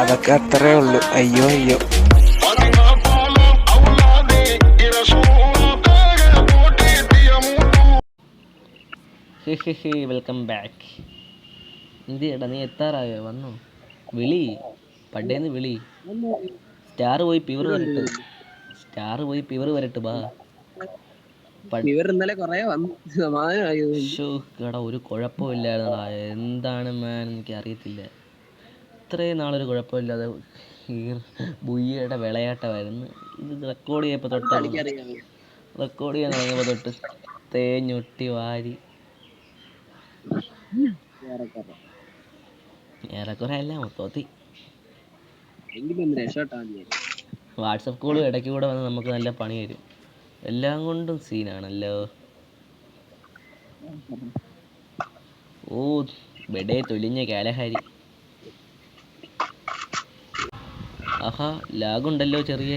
അതൊക്കെ അത്രേ ഉള്ളൂ. അയ്യോ അയ്യോ. വെൽക്കം ബാക്ക് എന്തിയടാ നീ എത്താറായോ? വന്നു? വിളി. പണ്ടേന്ന് വിളി. സ്റ്റാർ പോയി പിവർ വരട്ട്. സ്റ്റാർ പോയി പിവർ വരട്ട് ബാ. ഇവർ ഇന്നലെ കൊറേ വന്നു. സമാധാനമായി. ഒരു കുഴപ്പമില്ലായിരുന്നു എന്താണ് മാൻ? എനിക്ക് അറിയത്തില്ല ഇത്രയും നാളൊരു കുഴപ്പമില്ലാതെ ഈ ബുയ്യയുടെ വിളയാട്ടമായിരുന്നു. ഇത് റെക്കോർഡ് ചെയ്യപ്പോൾ തൊട്ട് റെക്കോർഡ് ചെയ്യാൻ തുടങ്ങിയപ്പോൾ തൊട്ട് തേഞ്ഞൊട്ടി വാരി. ഏറെക്കുറെ. അല്ല മൊത്തത്തിൽ. വാട്സപ്പ് കോൾ ഇടയ്ക്ക് കൂടെ വന്ന് നമുക്ക് നല്ല പണി തരും. എല്ലാം കൊണ്ടും സീനാണല്ലോ. ഓ ബെഡേ തൊലിഞ്ഞ കാലഹാരി. ആഹാ ലാഗുണ്ടല്ലോ ചെറിയ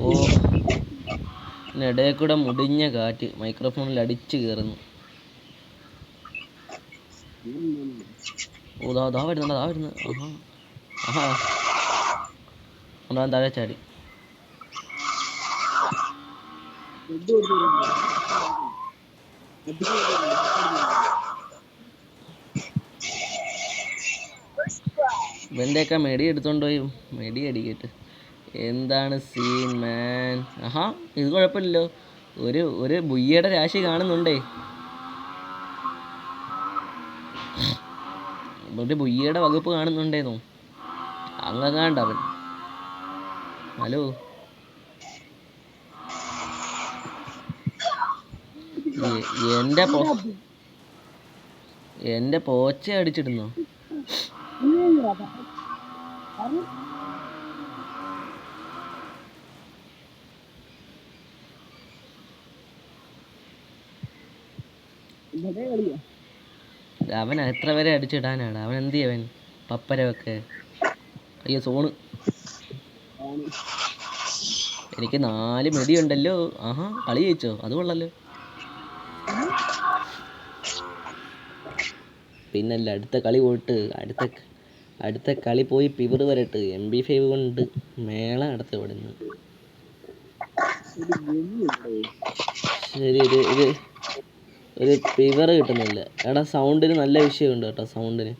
ഓ ഇടയിൽ കൂടെ മുടിഞ്ഞ കാറ്റ് മൈക്രോഫോണിൽ അടിച്ചു കയറുന്നു ഓ ദാ ദാ വരുന്നുണ്ട് ദാ വരുന്നു ആഹാ ആഹാ താഴെ ചാടി ഇവന്റെയൊക്കെ മെടി എടുത്തോണ്ട് പോയി. മെടി അടിക്കട്ട്. എന്താണ് സീൻ മാൻ ആഹാ ഇത് കുഴപ്പമില്ലല്ലോ. ഒരു ഒരു ബുയ്യയുടെ രാശി കാണുന്നുണ്ടേ. ഒരു ബുയ്യയുടെ വകുപ്പ് കാണുന്നുണ്ടേന്നോ. അങ്ങാണ്ട് അവൻ ഹലോ എന്റെ പോ എന്റെ പോച്ച അടിച്ചിടുന്നോ? അവൻ എത്ര വരെ അടിച്ചിടാനാണ്? അവൻ എന്ത് അവൻ? പപ്പരമൊക്കെ. അയ്യോ സോണ്. എനിക്ക് നാല് മെടിയുണ്ടല്ലോ. ആഹാ കളി ജയിച്ചോ? അത് കൊള്ളല്ലോ പിന്നല്ല അടുത്ത കളി പോയിട്ട് അടുത്ത അടുത്ത കളി പോയി പിവർ വരട്ട് എം ബി ഫൈവ് കൊണ്ട് മേള നടത്തി ഇവിടുന്ന് ശരി ഇത് ഇത് ഒരു പിവർ കിട്ടുന്നില്ല. എടാ സൗണ്ടിന് നല്ല വിഷയമുണ്ട് കേട്ടോ സൗണ്ടിന്.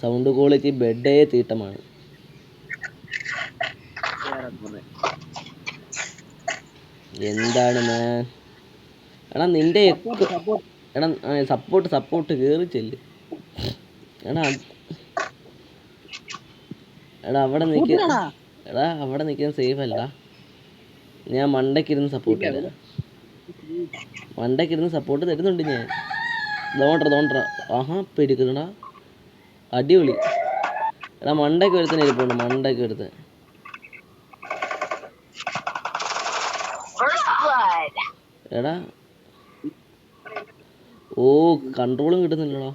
സൗണ്ട് ക്വാളിറ്റി ബെഡേ തീട്ടമാണ്. എന്താണ് മാൻ? എടാ നിന്റെ. എടാ സപ്പോർട്ട് സപ്പോർട്ട് കയറി ചെല്ല്. എടാ എടാ അവിടെ നിൽക്ക എടാ അവിടെ നിൽക്കാൻ സേഫ് അല്ല. ഞാൻ മണ്ടക്കിരുന്ന് സപ്പോർട്ട് തരാം മണ്ടയ്ക്കിരുന്ന് സപ്പോർട്ട് തരുന്നുണ്ട് ഞാൻ. തോണ്ടറ തോണ്ടറ ആഹാ പെരുക്കണടാ അടിപൊളി. എടാ മണ്ടയ്ക്ക് ഒരുത്തന്നെ ഇരിപ്പുണ്ട് മണ്ടയ്ക്ക് ഒരുത്തൻ. എടാ. ഓ കൺട്രോളും കിട്ടുന്നില്ലടാ.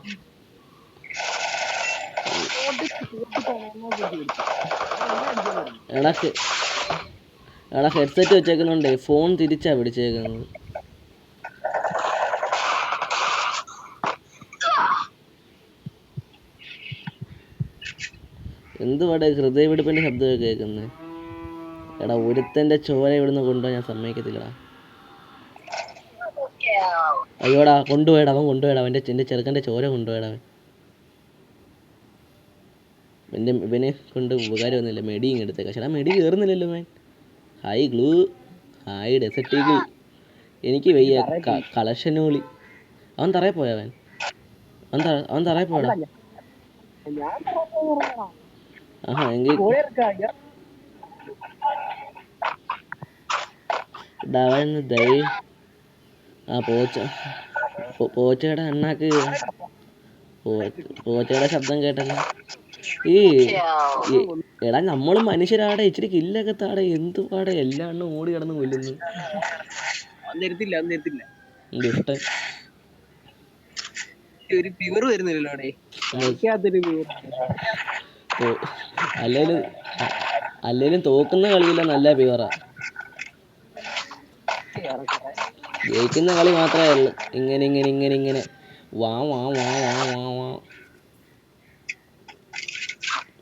എടാ എടാ ഹെഡ്സെറ്റ് വെച്ചേക്കുന്നുണ്ടേ ഫോൺ തിരിച്ചാ പിടിച്ചേക്കുന്നത്. എന്തുവാടെ ഹൃദയപിടിപ്പിന്റെ ശബ്ദമൊക്കെ കേൾക്കുന്നത് എടാ ഒരുത്തന്റെ ചോര ഇവിടുന്ന് കൊണ്ടുപോകാൻ ഞാൻ സമ്മതിക്കത്തില്ലടാ. അയ്യോടാ കൊണ്ടുപോയടാ അവൻ കൊണ്ടുപോയടാ അവന്റെ എന്റെ ചോര കൊണ്ടുപോയടാ എന്റെ ഇവനെ കൊണ്ട് ഉപകാരമൊന്നുമില്ല മെഡി ഇങ്ങ് പക്ഷെ പക്ഷേ മെഡി കയറുന്നില്ലല്ലോ man. Hi glue hi desert eagle എനിക്ക് വയ്യ കളക്ഷനോളി അവൻ തറയിൽ പോയവൻ അവൻ? തറ അവൻ തറയിൽ പോയടാ. ആഹാ എങ്കിൽ അവൻ ദൈ. ആ പോച്ച പോച്ചയുടെ അണ്ണാക്ക് പോച്ചയുടെ ശബ്ദം കേട്ടല്ലോ. ഈ എടാ നമ്മൾ മനുഷ്യരാടെ ഇച്ചിരി കില്ലൊക്കെ താടെ എന്ത് പാടെ എല്ലാ എണ്ണം ഓടി കിടന്ന് കൊല്ലുന്നു. ദുഷ്ടൻ ഒരു വരുന്നില്ലല്ലോ അല്ലേലും തോക്കുന്ന കളിയില്ല നല്ല പ്യൂറാ. ജയിക്കുന്ന കളി മാത്രമേ ഉള്ളൂ. ഇങ്ങനെ ഇങ്ങനെ ഇങ്ങനെ ഇങ്ങനെ. വാ വാ വാ വാ വാ വാ.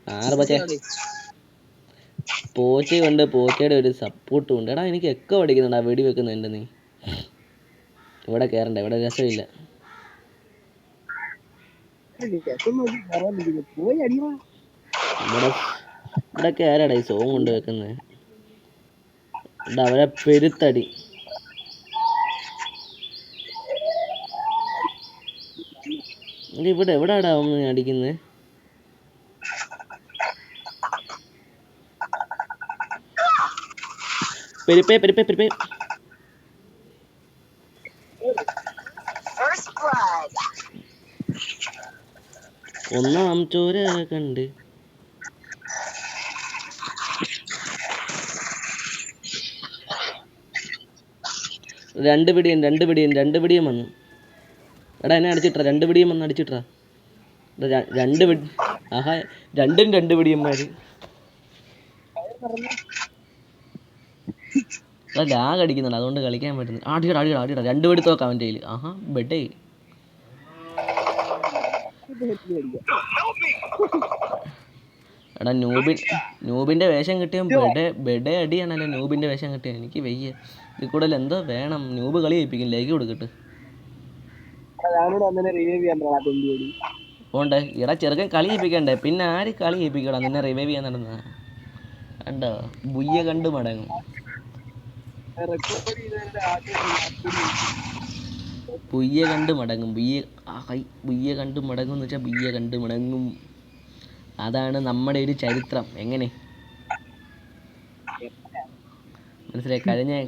ആറ് പക്ഷേ പോച്ചയുണ്ട് പോച്ചയുടെ ഒരു സപ്പോർട്ടും ഉണ്ട് എടാ എനിക്ക് എക്കോ പഠിക്കുന്നുണ്ടാ ആ വെടി വെക്കുന്നുണ്ട് നീ. ഇവിടെ കേറണ്ട ഇവിടെ രസമില്ല. ഇവിടെ ആരാടാ ഈ സോങ് കൊണ്ട് വെക്കുന്നത് ഇവിടെ അവരെ പെരുത്തടി. ഇവിടെ എവിടാടാ ഒന്ന് അടിക്കുന്നത് പെരുപ്പേ പെരുപ്പേ പെരുപ്പേ ഒന്നാം ചോര കണ്ട്. രണ്ട് പിടിയും രണ്ട് പിടിയും രണ്ട് പിടിയും വന്നു. എടാ എന്നെ അടിച്ചിട്ടാ രണ്ട് പിടിയും വന്ന് അടിച്ചിട്ടാ രണ്ട് പിടി ആഹാ രണ്ടും രണ്ട് പിടിയന്മാര് എടാ ലാഗ് അടിക്കുന്നുണ്ട്. അതുകൊണ്ട് കളിക്കാൻ പറ്റുന്നില്ല ആടിയടാ അടിയടാ അടിയടാ രണ്ട് പേടി തോക്കാം അവന്റെ കയ്യിൽ ആഹാ ബെഡേ. എടാ നൂബിൻ നൂബിന്റെ വേഷം കിട്ടിയ ബെഡേ ബെഡേ അടിയാണല്ലോ നൂബിന്റെ വേഷം കിട്ടിയ എനിക്ക് വയ്യ. ഇത് കൂടുതൽ എന്തോ വേണം. നൂബ് കളി കഴിപ്പിക്കും ലൈക്ക് കൊടുക്കട്ടെ. പോണ്ടേ. എടാ ചെറുക്കൻ കളി ചെയ്യിപ്പിക്കണ്ടേ പിന്നെ ആര് കളി ഏൽപ്പിക്കടാ നിന്നെ റിവൈവ് ചെയ്യാൻ നടന്ന കണ്ടോ ബുയ്യ കണ്ടു മടങ്ങും. ബുയ്യ കണ്ട് മടങ്ങും. ബുയ്യ ഹൈ ബുയ്യ കണ്ട് മടങ്ങും എന്ന് വെച്ചാൽ ബുയ്യ കണ്ട് മടങ്ങും. അതാണ് നമ്മുടെ ഒരു ചരിത്രം. എങ്ങനെ? മനസ്സിലായി? കഴിഞ്ഞ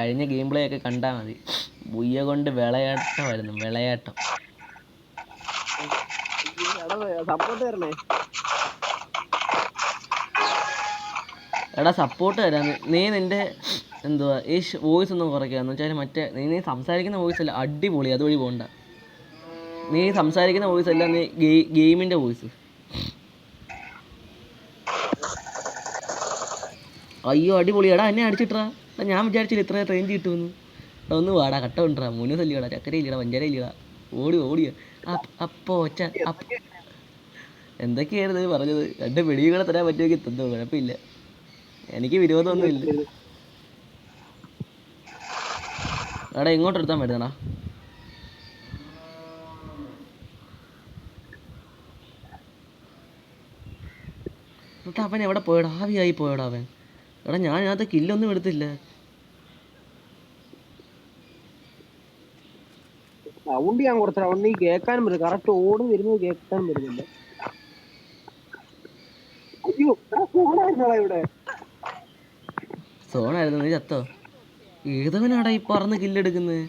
കഴിഞ്ഞ ഗെയിം പ്ലേ ഒക്കെ കണ്ടാൽ മതി. ബുയ്യ കൊണ്ട് വിളയാട്ടമായിരുന്നു വിളയാട്ടം. എടാ സപ്പോർട്ട് തരാന്ന് നീ നിന്റെ എന്തുവാ ഈ വോയിസ് ഒന്ന് കുറയ്ക്കാന്ന് വെച്ചാൽ മറ്റേ നീ നീ സംസാരിക്കുന്ന വോയിസ് അല്ല അടിപൊളി അതുവഴി പോകണ്ട നീ സംസാരിക്കുന്ന വോയിസ് അല്ല നീ ഗെയിമിന്റെ വോയിസ് അയ്യോ അടിപൊളി എടാ എന്നെ അടിച്ചിട്ടാ ഞാൻ വിചാരിച്ചില്ല ഇത്ര റേഞ്ച് കിട്ടുമെന്ന്. ഒന്ന് വാടാ കട്ട കൊണ്ടാ മൂന്ന് ഇല്ലടാ വഞ്ചര ഇല്ലടാ ഓടി ഓടിയ. അപ്പോ എന്തൊക്കെയായിരുന്നു പറഞ്ഞത്? രണ്ട് വെടികളെ തരാൻ പറ്റുമെങ്കിൽ തന്നോ കുഴപ്പമില്ല. എനിക്ക് വിരോധമൊന്നും എടാ ഇങ്ങോട്ട് എടുത്താൻ പറ്റുന്നടാ എന്നിട്ട് അവൻ എവിടെ പോയടാ? ആവിയായി പോയടാ അവൻ. എടാ ഞാൻ അതിനകത്ത് കില്ലൊന്നും എടുത്തില്ല. സൗണ്ട് ഞാൻ കുറച്ച് സൗണ്ട് നീ കേൾക്കാനും പറ്റും കറക്റ്റ് ഓടി വരുന്നത് കേൾക്കാനും പറ്റുന്നില്ല അയ്യോ ഇവിടെ. സോണായിരുന്നു നീ ചത്തോ? ഏതവനാടാ ഈ പറന്ന് കില്ലെടുക്കുന്നത്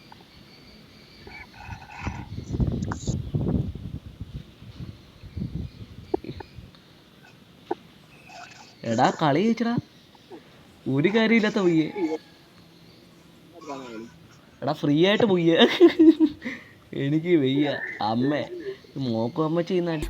എടാ കളി ജയിച്ചടാ. ഒരു കാര്യമില്ലാത്ത പൊയ്യേ. എടാ ഫ്രീ ആയിട്ട് പൊയ്യ. എനിക്ക് വയ്യ. അമ്മ മോക്കും അമ്മ ചെയ്യുന്ന